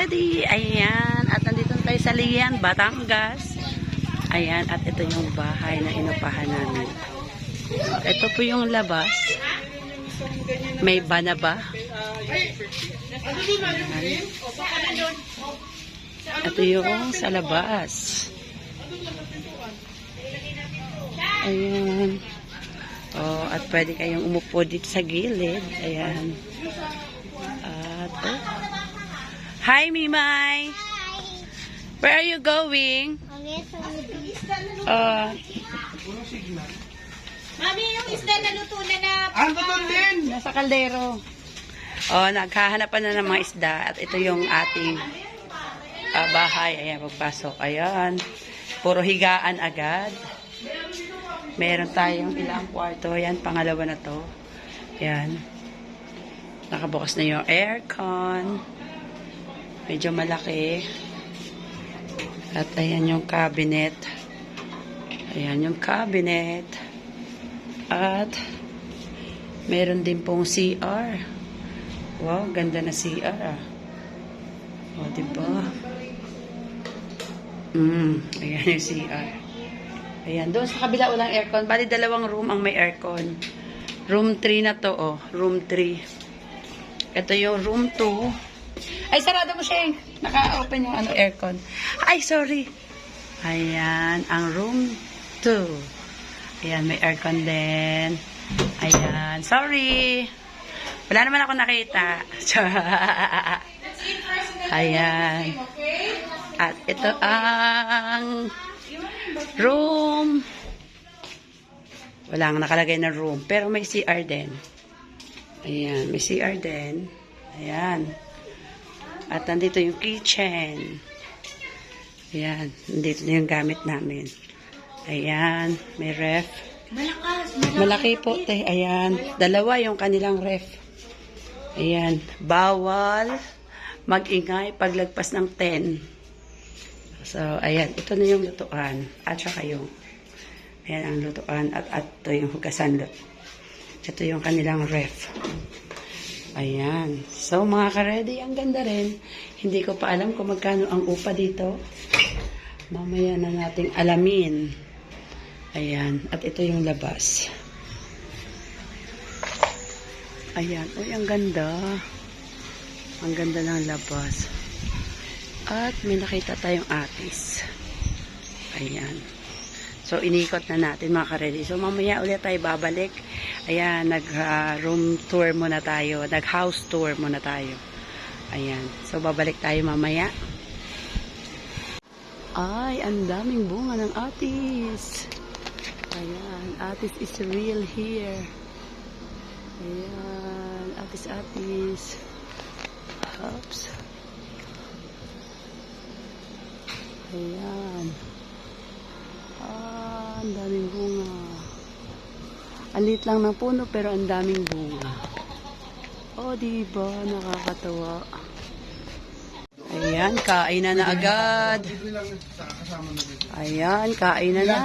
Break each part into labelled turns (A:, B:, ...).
A: mga ka-ready. Ayan. At nandito na tayo sa Lian, Batangas. Ayan. At ito yung bahay na inupahan namin. Ito po yung labas. May bana ba? Ayan. Ito yung sa labas. Ayan. Oh, at pwede kayong umupo dito sa gilid. Ayan. At, oh. Hi, Mimay! Where are you going? Uh,
B: Mami, yung isda na luto na na.
C: Ang totoo din!
A: nasa kaldero. Oh, naghahanapan na ng mga isda. At ito yung ating ah, bahay. Ayan, pagpasok. Ayan. Puro higaan agad. Meron tayong ilang kwarto. Ayan, pangalawa na to. Ayan. Nakabukas na yung aircon. Medyo malaki. At ayan yung cabinet. Ayan yung cabinet. At meron din pong CR. Wow, ganda na CR ah. O, diba? Mm, ayan yung CR. Ayan, doon sa kabila walang aircon. Bali, dalawang room ang may aircon. Room 3 na to, oh. Room 3. Ito yung room 2. Ay, sarado mo, Sheng. Naka-open yung ano, aircon. Ay, sorry. Ayan, ang room 2. Ayan, may aircon din. Ayan, sorry. Wala naman ako nakita. Ayan. At ito ang room. Wala nga nakalagay na room. Pero may CR din. Ayan, may CR din. Ayan. At nandito yung kitchen. Ayan, nandito na yung gamit namin. Ayan, may ref.
B: Malakas,
A: Malaki po, te. Ayan, dalawa yung kanilang ref. Ayan, bawal magingay paglagpas ng 10. So, ayan, ito na yung lutuan. At saka yung, ayan ang lutuan at, at ito yung hugasan. Ito yung kanilang ref. Ayan. So, mga ka-ready, ang ganda rin. Hindi ko pa alam kung magkano ang upa dito. Mamaya na nating alamin. Ayan. At ito yung labas. Ayan. Uy, ang ganda. Ang ganda ng labas. At may nakita tayong atis. Ayan. So, inikot na natin mga karedy. So, mamaya ulit tayo babalik. Ayan, nag-room tour muna tayo. Nag-house tour muna tayo. Ayan. So, babalik tayo mamaya. Ay, ang daming bunga ng atis. Ayan, atis is real here. Ayan, atis-atis. Oops. Ayan. Ah, ang daming bunga. Ang liit lang ng puno pero ang daming bunga. Oh, di ba? Nakakatawa. Ayan, kain na na agad. Ayan, kain na na.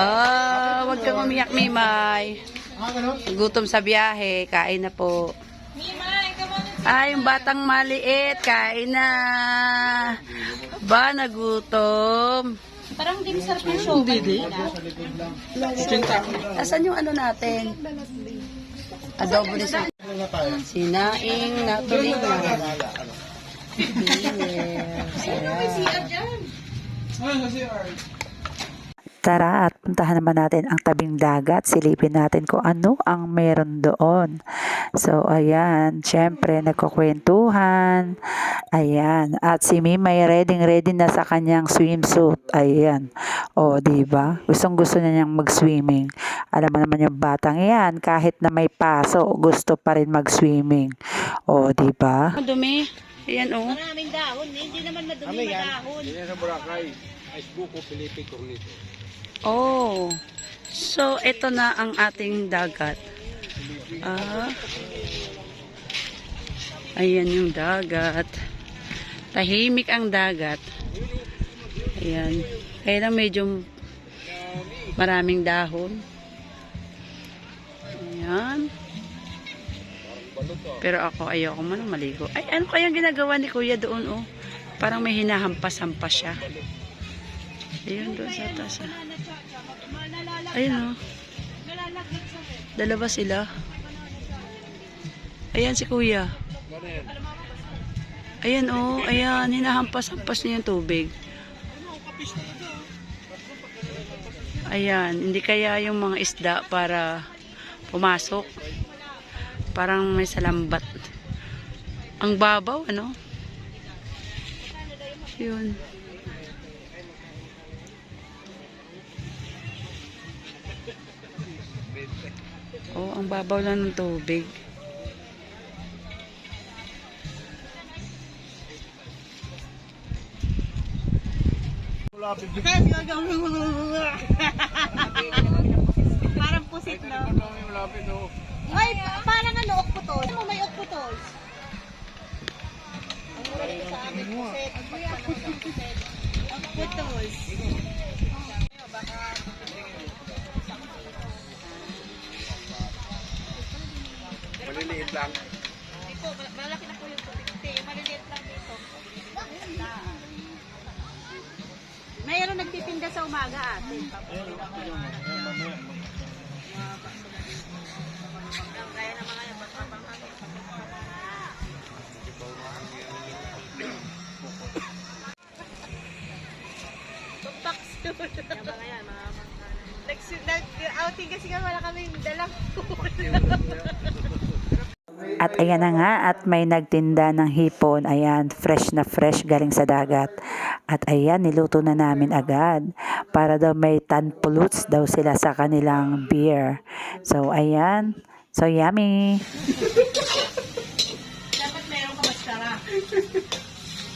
A: Ah, wag kang umiyak, Mimay. Gutom sa biyahe, kain na po. Ay, yung batang maliit, kain na. Ba, nagutom.
B: Parang di masarap yung show. Hindi, di.
A: Asan yung ano natin? Adobo ni sa Sinaing na tulingan.
D: Tara at puntahan naman natin ang tabing dagat. Silipin natin kung ano ang meron doon. So, ayan. Siyempre, nagkukwentuhan. Ayan. At si Mimay ready ready na sa kanyang swimsuit. Ayan. O, di ba? Gustong gusto niya niyang mag-swimming. Alam mo naman yung batang yan. Kahit na may paso, gusto pa rin mag-swimming. O, di ba?
A: Ang dumi. Ayan, oh.
B: Maraming dahon. eh. Hindi naman madumi madahon.
C: Yan sa Boracay. Ice buko, Felipe Cornito.
A: Oh. So, ito na ang ating dagat. Ah. Ayan yung dagat. Tahimik ang dagat. Ayan. Kaya lang medyo maraming dahon. Ayan. Pero ako, ayoko man maligo. Ay, ano kayang ginagawa ni Kuya doon, oh? Parang may hinahampas-hampas siya. Ayun, doon sa taas. ah. Ayun, oh. Dalawa sila. Ayan si Kuya. Ayan, oh. Ayan, hinahampas-hampas niya yung tubig. Ayan, hindi kaya yung mga isda para pumasok. Parang may salambat. Ang babaw, ano? Yun. Oh, ang babaw lang ng tubig.
B: Parang pusit, no? Ay, parang ano, okputol. Ano may okputol? Mura dito sa amin, pusit. Okputol.
C: Maliliit lang.
B: Sa umaga ate. Kaya na mga yan, magpapanghangin. Pagpaks doon. Mga yan, mga Nag-outing kasi nga wala kami dalang
D: At ayan na nga, at may nagtinda ng hipon. Ayan, fresh na fresh galing sa dagat. At ayan, niluto na namin agad. Para daw may tan pullets daw sila sa kanilang beer. So, ayan. So, yummy.
B: Dapat meron ka maskara.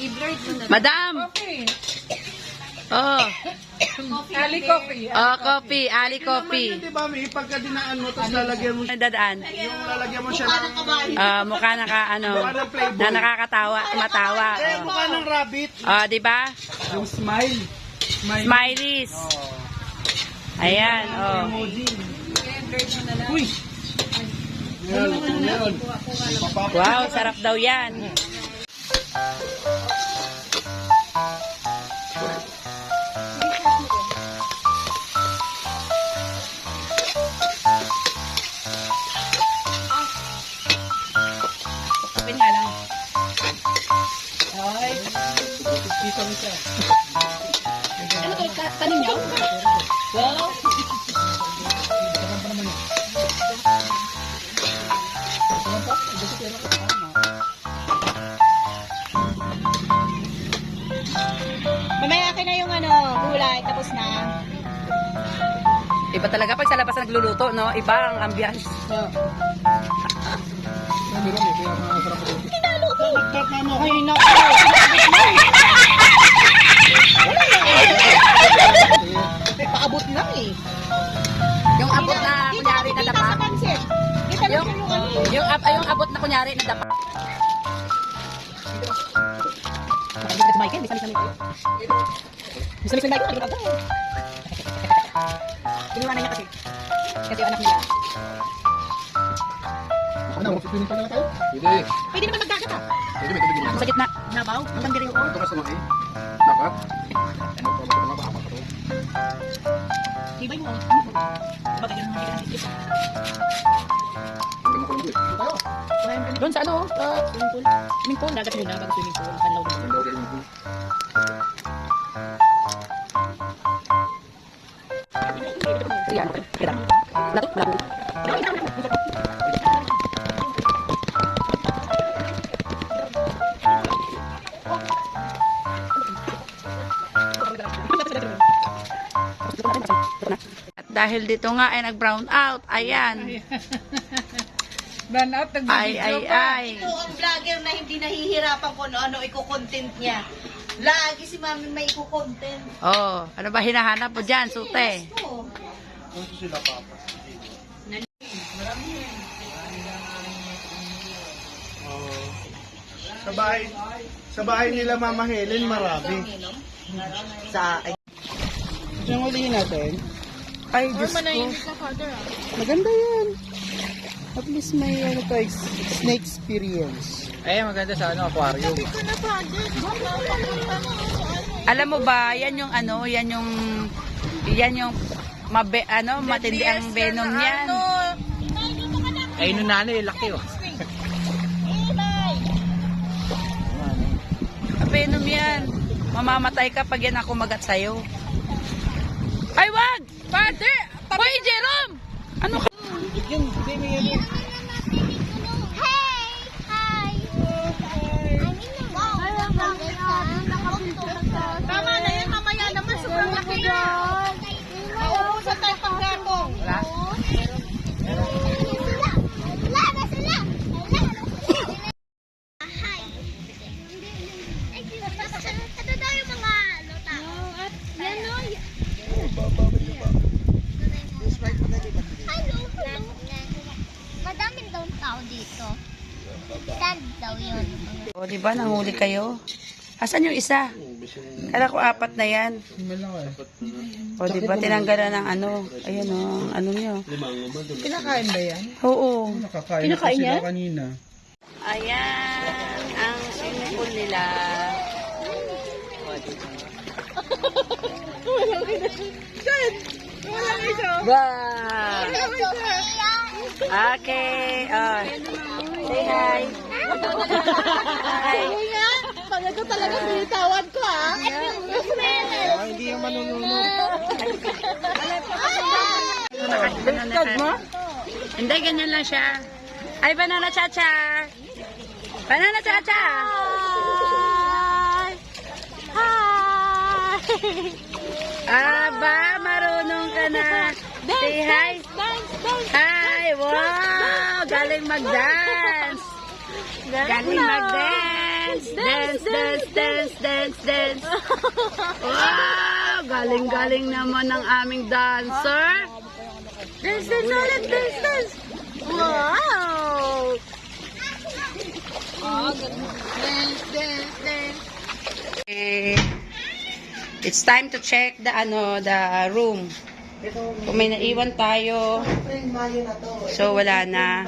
B: I-blurred mo na.
A: Madam! Oh,
B: Ali coffee.
A: oh, coffee, ali coffee.
C: Di ba, may pagka dinaan mo, tapos lalagyan mo,
A: Ano dadaan?
C: yung lalagyan mo siya ng,
A: Ah, mukha naka ano, na nakakatawa, matawa.
C: eh, mukha ng rabbit.
A: Oh, di ba?
C: Yung smile. Smile.
A: Smileys. Ayan, oh.
C: Uy! Meron, meron.
A: Wow, sarap daw yan. Wow.
B: Mamaya akin na yung ano, gulay, tapos na.
A: Iba talaga pag sa labas nagluluto, no? Iba ang ambiance.
B: Ay, no.
A: Abot na kunyari na dapa.
B: Ito Michael, bisa bisa Michael. Bisa bisa Michael, ano ba? Inuwanan niya kasi. Kasi yung anak niya.
C: Ano, swimming pool na tayo? Pwede.
B: Pwede naman magdagat ah.
C: Pwede, may tubig naman.
A: Sa gitna.
B: Nabaw, ang ganda rin yung
C: Ito ka sa mga eh. Dapat. Ano pa ba mga
B: Ibay mo. Bakit yung mga
A: Doon sa ano? Uh,
B: Swimming pool. Swimming pool, dagat muna bago swimming pool. Panlaw mo.
C: Ang daw rin yung
A: Yan. Kita. Lato, lato. At dahil dito nga ay nag-brown out, ayan.
B: Brown out,
A: Ay, ay, ay.
B: Ito ang vlogger na hindi nahihirapan kung ano iko-content niya. Lagi si mami may iko-content.
A: Oh, ano ba hinahanap mo dyan, sute?
B: Oh.
C: Sa bahay, sa bahay nila Mama Helen, marami.
B: Sa
C: Yung ulihin natin.
A: Ay, Diyos ko.
B: ka, father ah.
C: Maganda yan. At least may ano to, snake experience.
E: Eh, maganda sa ano, aquarium.
A: Alam mo ba, yan yung ano, yan yung, yan yung, mabe, ano, matindi ang venom yan.
B: Ano?
E: Ay, nung nanay, laki oh.
A: Venom yan. Mamamatay ka pag yan ako magat sa'yo. Ay, wag! Father! Boy, Jerome! Ano ka?
C: Yun, hindi may ano.
B: Tama na yan, mamaya naman. Sobrang laki na. Mauubusan tayo pagkatong.
E: Wala?
F: Ito daw yung mga ano tao. Yan o. Hello, hello. Madaming daw tao dito. Sand daw yun.
A: O, di ba, nanghuli kayo? Asan yung isa? Kala ko apat na yan. O, di ba, tinanggalan ng ano. Ayan o, ano nyo.
C: Kinakain ba yan?
A: Oo.
C: Nakakain na kasi sila kanina.
A: Ayan, ang swimming pool nila.
B: Walang isa.
A: Wow!
F: Walang isa.
A: Okay. Oh. Say hi. hi.
B: Pag ito talaga binitawan ko ah.
C: Ah, hindi yung manununod.
A: Baliktad mo? Hindi, ganyan lang siya. Ay, banana cha-cha. Banana cha-cha.
B: Hi!
A: Aba, marunong ka na. Say hi. Hi, wow! Galing mag-dance. Galing mag-dance. Dance, dance, dance, dance, dance. Wow! Galing-galing naman ng aming dancer.
B: Dance, dance ulit, dance, dance. Wow! Dance, dance, dance.
A: Eh, it's time to check the ano the room. Kung may naiwan tayo. So wala na.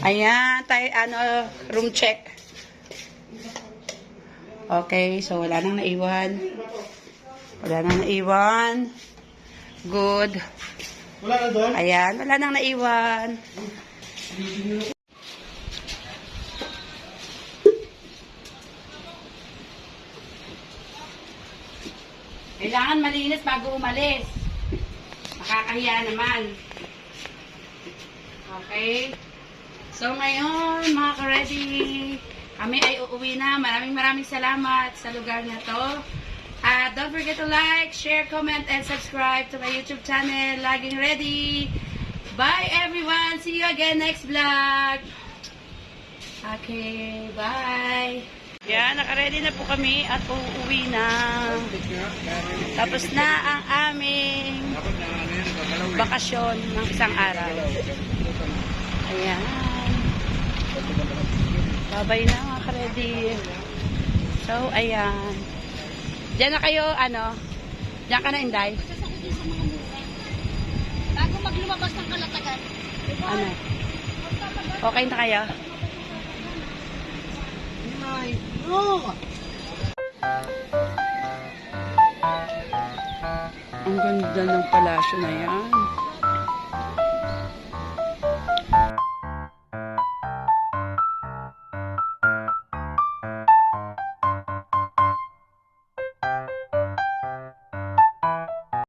A: Ayan, tayo ano room check. Okay, so wala nang naiwan. Wala nang naiwan. Good.
C: Wala na doon?
A: Ayan, wala nang naiwan. Kailangan malinis bago umalis. Nakakahiya naman. Okay? So ngayon, mga ka-ready, kami ay uuwi na. Maraming maraming salamat sa lugar na to. At don't forget to like, share, comment, and subscribe to my YouTube channel, Laging Ready. Bye everyone! See you again next vlog! Okay, bye! Yan, nakaready na po kami at uuwi na. Tapos na ang aming bakasyon ng isang araw. Ayan. Babay na mga ka-ready. So, ayan. Diyan na kayo, ano? Diyan ka na, Inday?
F: Bago maglumabas ng kalatagan.
A: Ano? Okay na kayo? Ang ganda ng palasyo na yan.